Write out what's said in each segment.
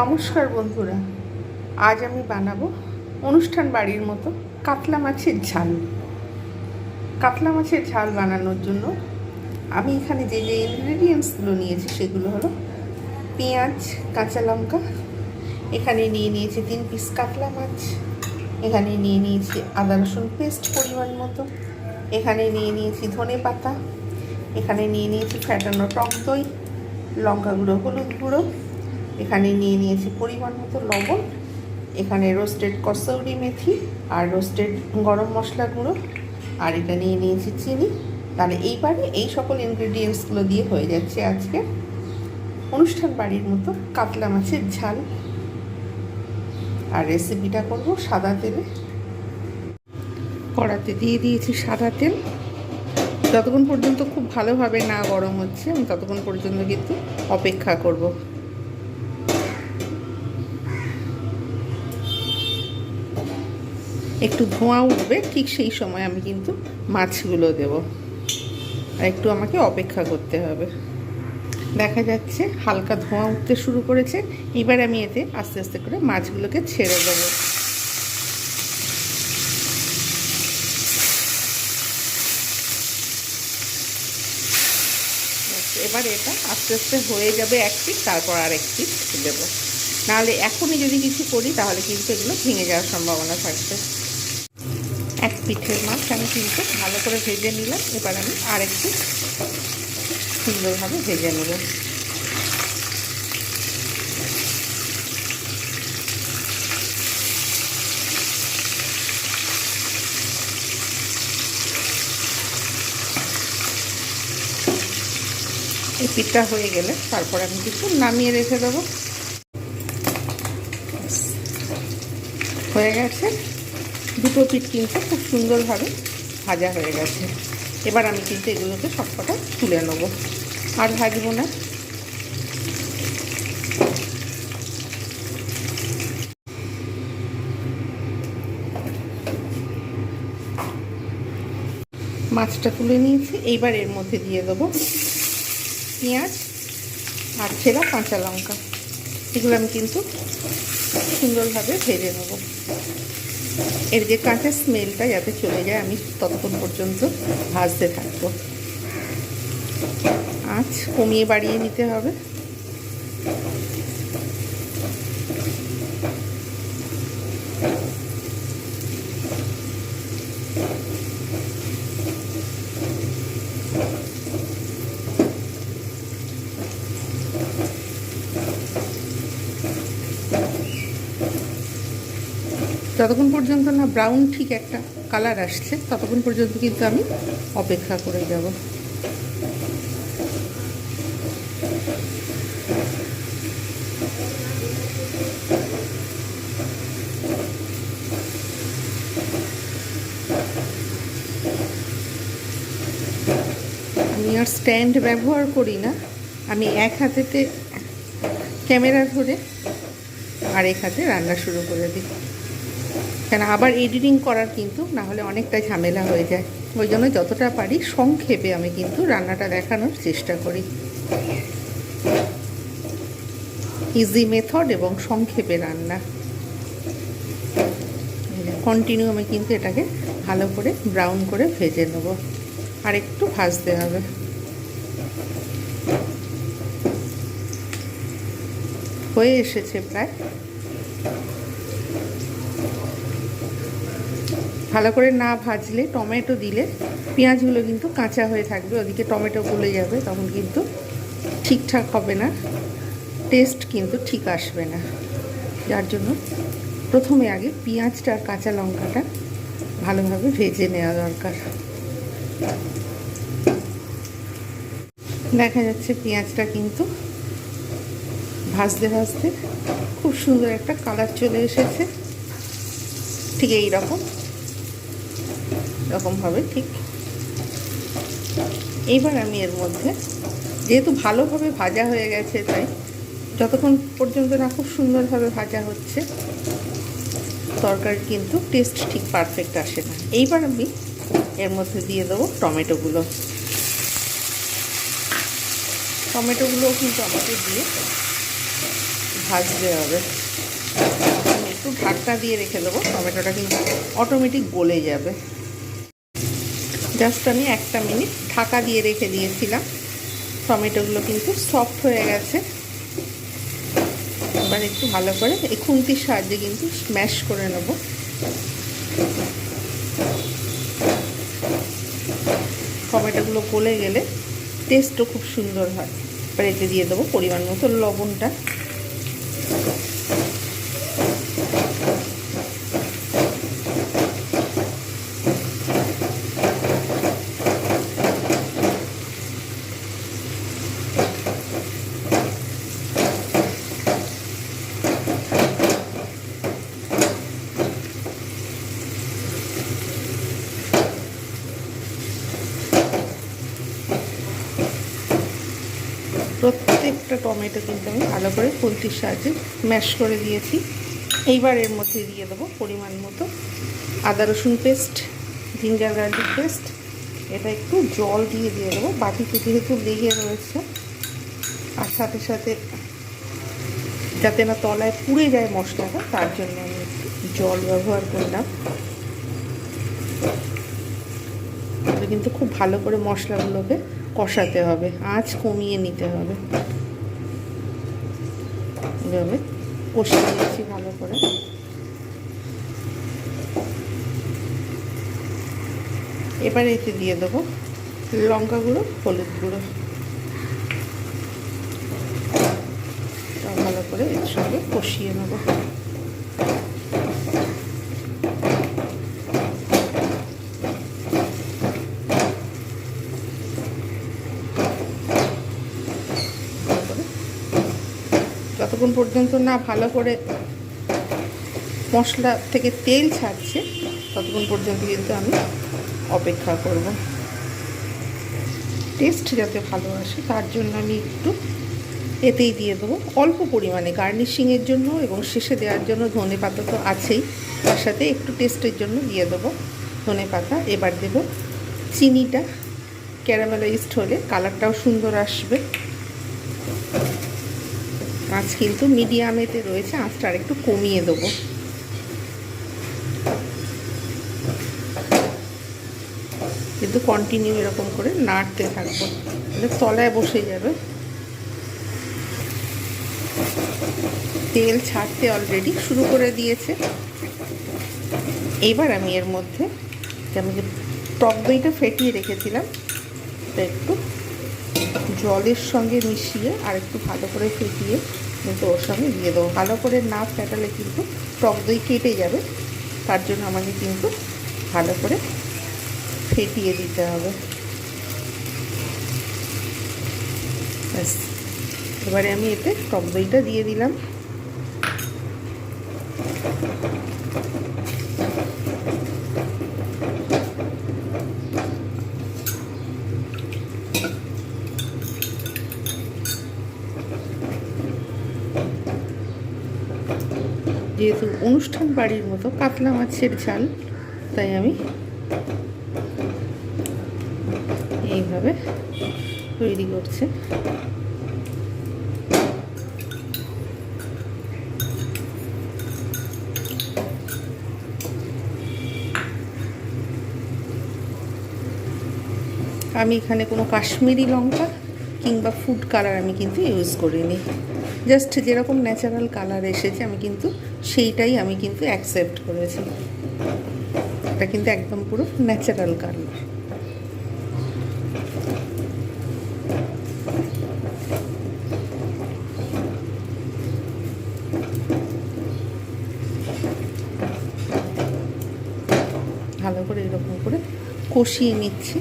নমস্কার বন্ধুরা, আজ আমি বানাবো অনুষ্ঠান বাড়ির মতো কাতলা মাছের ঝাল। কাতলা মাছের ঝাল বানানোর জন্য আমি এখানে যে যে ইনগ্রিডিয়েন্টসগুলো নিয়েছি সেগুলো হলো পেঁয়াজ, কাঁচা লঙ্কা, এখানে নিয়ে নিয়েছি তিন পিস কাতলা মাছ, এখানে নিয়ে নিয়েছি আদা রসুন পেস্ট পরিমাণ মতো, এখানে নিয়ে নিয়েছি ধনে পাতা, এখানে নিয়ে নিয়েছি ফ্যাটানো টক দই লঙ্কা গুঁড়ো হলুদ গুঁড়ো এখানে নিয়ে নিয়েছি পরিমাণ মতো লবণ, এখানে রোস্টেড কসৌরি মেথি আর রোস্টেড গরম মশলা গুঁড়ো, আর এটা নিয়ে নিয়েছি চিনি। তাহলে এইবারে এই সকল ইনগ্রিডিয়েন্টসগুলো দিয়ে হয়ে যাচ্ছে আজকে অনুষ্ঠান বাড়ির মতো কাতলা মাছের ঝাল। আর রেসিপিটা করব সাদা তেলে। কড়াতে দিয়ে দিয়েছি সাদা তেল। যতক্ষণ পর্যন্ত খুব ভালোভাবে না গরম হচ্ছে, আমি ততক্ষণ পর্যন্ত কিন্তু অপেক্ষা করব। একটু ধোঁয়া উঠবে, ঠিক সেই সময় আমি কিন্তু মাছগুলো দেব। আর একটু আমাকে অপেক্ষা করতে হবে। দেখা যাচ্ছে হালকা ধোঁয়া উঠতে শুরু করেছে, এবার আমি এতে আস্তে আস্তে করে মাছগুলোকে ছেড়ে দেবো। এবার এটা আস্তে আস্তে হয়ে যাবে এক পিস তারপর আর এক পিস দেবো। নাহলে এখনই যদি কিছু করি, তাহলে কিন্তু এগুলো ভেঙে যাওয়ার সম্ভাবনা থাকবে। পিঠের মাছ আমি কিন্তু ভালো করে ভেজে নিলাম। এবার আমি আর একটু সুন্দরভাবে ভেজে নেব। এই পিঠটা হয়ে গেলে তারপর আমি কিছু নামিয়ে রেখে দেবো। হয়ে গেছে। দুটো পিঠ কিন্তু খুব সুন্দরভাবে ভাজা হয়ে গেছে। এবার আমি কিন্তু এগুলোকে সবকটা তুলে নেব আর ভাজবো না। মাছটা তুলে নিয়েছি। এইবার এর মধ্যে দিয়ে দেবো পেঁয়াজ আর ছেঁড়া কাঁচা লঙ্কা। এগুলো আমি কিন্তু সুন্দরভাবে ভেজে নেব। এর যে কাঁচা স্মেলটা যাতে চলে যায়, আমি ততক্ষণ পর্যন্ত ভাজতে থাকব। আঁচ কমিয়ে বাড়িয়ে নিতে হবে। যতক্ষণ পর্যন্ত না ব্রাউন ঠিক একটা কালার আসছে, ততক্ষণ পর্যন্ত কিন্তু আমি অপেক্ষা করে যাব। আমি আর স্ট্যান্ড ব্যবহার করি না। আমি এক হাতেতে ক্যামেরা ধরে আর এক হাতে রান্না শুরু করে দিই। কেন আবার এডিটিং করার কিন্তু না হলে অনেকটা ঝামেলা হয়ে যায়। ওই জন্য যতটা পারি সংক্ষেপে আমি কিন্তু রান্নাটা দেখানোর চেষ্টা করি। ইজি মেথড এবং সংক্ষেপে রান্না। কন্টিনিউ আমি কিন্তু এটাকে ভালো করে ব্রাউন করে ভেজে নেব। আর একটু ভাজতে হবে। হয়ে এসেছে প্রায়। ভালো করে না ভাজলে, টমেটো দিলে পেঁয়াজগুলো কিন্তু কাঁচা হয়ে থাকবে, ওদিকে টমেটো গলে যাবে, তখন কিন্তু ঠিকঠাক হবে না। টেস্ট কিন্তু ঠিক আসবে না। যার জন্য প্রথমে আগে পেঁয়াজটা আর কাঁচা লঙ্কাটা ভালোভাবে ভেজে নেওয়া দরকার। দেখা যাচ্ছে পেঁয়াজটা কিন্তু ভাজতে ভাজতে খুব সুন্দর একটা কালার চলে এসেছে। ঠিক এই রকম এরকমভাবে, ঠিক? এইবার আমি এর মধ্যে, যেহেতু ভালোভাবে ভাজা হয়ে গেছে তাই, যতক্ষণ পর্যন্ত না খুব সুন্দরভাবে ভাজা হচ্ছে তরকারি কিন্তু টেস্ট ঠিক পারফেক্ট আসে না। এইবার আমি এর মধ্যে দিয়ে দেবো টমেটোগুলো। টমেটোগুলোও কিন্তু আমাকে দিয়ে ভাজতে হবে। একটু ঢাকনা দিয়ে রেখে দেবো, টমেটোটা কিন্তু অটোমেটিক গলে যাবে। জাস্ট আমি একটা মিনিট ঢাকা দিয়ে রেখে দিয়েছিলাম। টমেটোগুলো কিন্তু সফট হয়ে গেছে। এবার একটু ভালো করে এই খুন্তির সাহায্যে কিন্তু স্ম্যাশ করে নেব। টমেটোগুলো গলে গেলে টেস্টও খুব সুন্দর হয়। এবার এতে দিয়ে দেবো পরিমাণ মতো লবণটা। প্রত্যেকটা টমেটো কিন্তু আমি ভালো করে খুন্তির সাহায্যে ম্যাশ করে দিয়েছি। এইবার এর মধ্যে দিয়ে দেবো পরিমাণ মতো আদা রসুন পেস্ট, জিঞ্জার গার্লিক পেস্ট। এটা একটু জল দিয়ে দিয়ে দেবো। বাটিতে যেহেতু লেগে রয়েছে, আর সাথে সাথে যাতে না তলায় পুড়ে যায় মশলাটা, তার জন্য আমি একটু জল ব্যবহার করলাম। কিন্তু খুব ভালো করে মশলাগুলোকে কষাতে হবে, আঁচ কমিয়ে নিতে হবে। এভাবে কষিয়ে নিচ্ছি ভালো করে। এবারে এতে দিয়ে দেবো লঙ্কা গুঁড়ো হলুদ গুঁড়ো। ভালো করে এর সঙ্গে কষিয়ে নেব। যতক্ষণ পর্যন্ত না ভালো করে মশলা থেকে তেল ছাড়ছে, ততক্ষণ পর্যন্ত কিন্তু আমি অপেক্ষা করব। টেস্ট যাতে ভালো আসে, তার জন্য আমি একটু এতেই দিয়ে দেবো। অল্প পরিমাণে গার্নিশিংয়ের জন্য এবং শেষে দেওয়ার জন্য ধনে পাতা তো আছেই, তার সাথে একটু টেস্টের জন্য দিয়ে দেবো ধনে পাতা। এবার দেবো চিনিটা। ক্যারামেলাইজড হলে কালারটাও সুন্দর আসবে। আঁচ কিন্তু মিডিয়ামেতে রয়েছে, আঁচটা আর একটু কমিয়ে দেবো। কিন্তু কন্টিনিউ এরকম করে নাড়তে থাকব। তাহলে তলায় বসে যাবে। তেল ছাড়তে অলরেডি শুরু করে দিয়েছে। এবার আমি এর মধ্যে আমি যে টক দইটা ফেটিয়ে রেখেছিলাম একটু জলের সঙ্গে মিশিয়ে আর একটু ভালো করে ফেটিয়ে কিন্তু ওর সঙ্গে দিয়ে দেবো। ভালো করে না ফেটালে কিন্তু টক দই কেটে যাবে। তার জন্য আমাকে কিন্তু ভালো করে ফেটিয়ে দিতে হবে। এবারে আমি এতে টক দইটা দিয়ে দিলাম। যেহেতু অনুষ্ঠান বাড়ির মতো কাতলা মাছের ঝাল, তাই আমি এইভাবে তৈরি করছে। আমি এখানে কোনো কাশ্মীরি লঙ্কা কিংবা ফুড কালার আমি কিন্তু ইউজ করিনি। জাস্ট যেরকম ন্যাচারাল কালার এসেছে, আমি কিন্তু সেইটাই আমি কিন্তু অ্যাকসেপ্ট করেছি। এটা কিন্তু একদম পুরো ন্যাচারাল কালার ভালো করে এরকম করে কষিয়ে নিচ্ছি।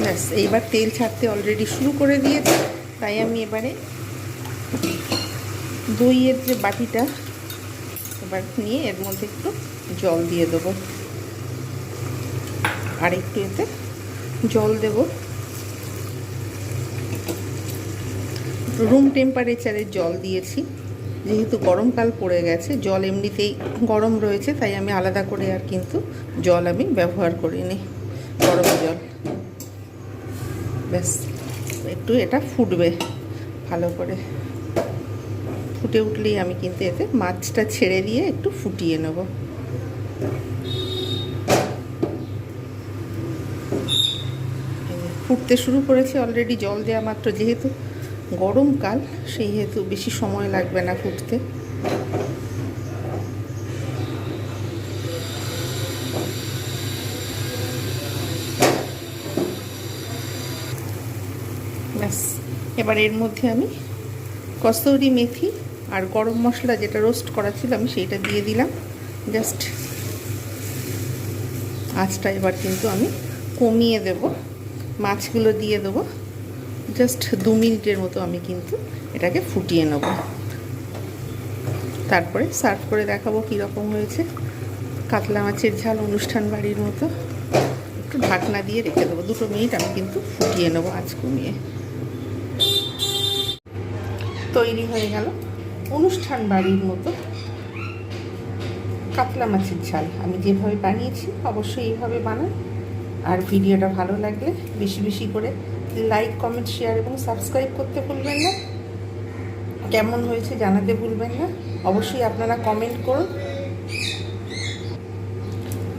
ব্যাস, এইবার তেল ছাড়তে অলরেডি শুরু করে দিয়েছে, তাই আমি এবারে দইয়ের যে বাটিটা, এবার নিয়ে এর মধ্যে একটু জল দিয়ে দেবো। আর একটু এতে জল দেব। রুম টেম্পারেচারের জল দিয়েছি। যেহেতু গরমকাল পড়ে গেছে, জল এমনিতেই গরম রয়েছে, তাই আমি আলাদা করে আর কিন্তু জল আমি ব্যবহার করিনি, গরম জল। ব্যাস, একটু এটা ফুটবে ভালো করে। ফুটে উঠলেই আমি কিন্তু এতে মাছটা ছেড়ে দিয়ে একটু ফুটিয়ে নেব। ফুটতে শুরু করেছে অলরেডি জল দেওয়া মাত্র, যেহেতু গরমকাল সেই হেতু বেশি সময় লাগবে না ফুটতে ব্যাস, এবার এর মধ্যে আমি কস্তুরি মেথি আর গরম মশলা যেটা রোস্ট করা ছিল, আমি সেইটা দিয়ে দিলাম। জাস্ট আঁচটা এবার কিন্তু আমি কমিয়ে দেব, মাছগুলো দিয়ে দেবো। জাস্ট দু মিনিটের মতো আমি কিন্তু এটাকে ফুটিয়ে নেব। তারপরে সার্ভ করে দেখাবো কীরকম হয়েছে। কাতলা মাছের ঝাল অনুষ্ঠান বাড়ির মতো। একটু ঢাকনা দিয়ে রেখে দেবো। দুটো মিনিট আমি কিন্তু ফুটিয়ে নেব আজ কমিয়ে। তৈরি হয়ে গেল অনুষ্ঠান বাড়ির মতো। কাতলা মাছের ঝাল। আমি যেভাবে বানিয়েছি, অবশ্যই এইভাবে বানান। আর ভিডিওটা ভালো লাগলে বেশি বেশি করে লাইক কমেন্ট শেয়ার এবং সাবস্ক্রাইব করতে ভুলবেন না। কেমন হয়েছে জানাতে ভুলবেন না। অবশ্যই আপনারা কমেন্ট করুন।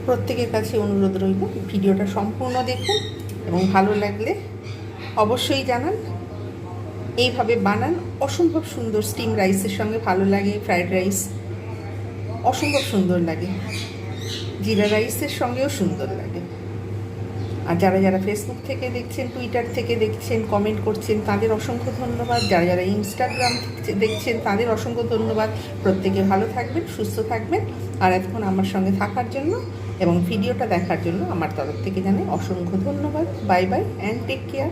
প্রত্যেকের কাছে অনুরোধ রইল ভিডিওটা সম্পূর্ণ দেখুন এবং ভালো লাগলে অবশ্যই জানান। এইভাবে বানান। অসম্ভব সুন্দর স্টিম রাইসের সঙ্গে ভালো লাগে ফ্রাইড রাইস অসম্ভব সুন্দর লাগে। জিরা রাইসের সঙ্গেও সুন্দর লাগে। আর যারা যারা ফেসবুক থেকে দেখছেন টুইটার থেকে দেখছেন কমেন্ট করছেন, তাদের অসংখ্য ধন্যবাদ। যারা যারা ইনস্টাগ্রাম দেখছেন, তাদের অসংখ্য ধন্যবাদ। প্রত্যেকে ভালো থাকবেন, সুস্থ থাকবেন। আর এতক্ষণ আমার সঙ্গে থাকার জন্য এবং ভিডিওটা দেখার জন্য আমার তরফ থেকে জানাই অসংখ্য ধন্যবাদ। Bye bye and take care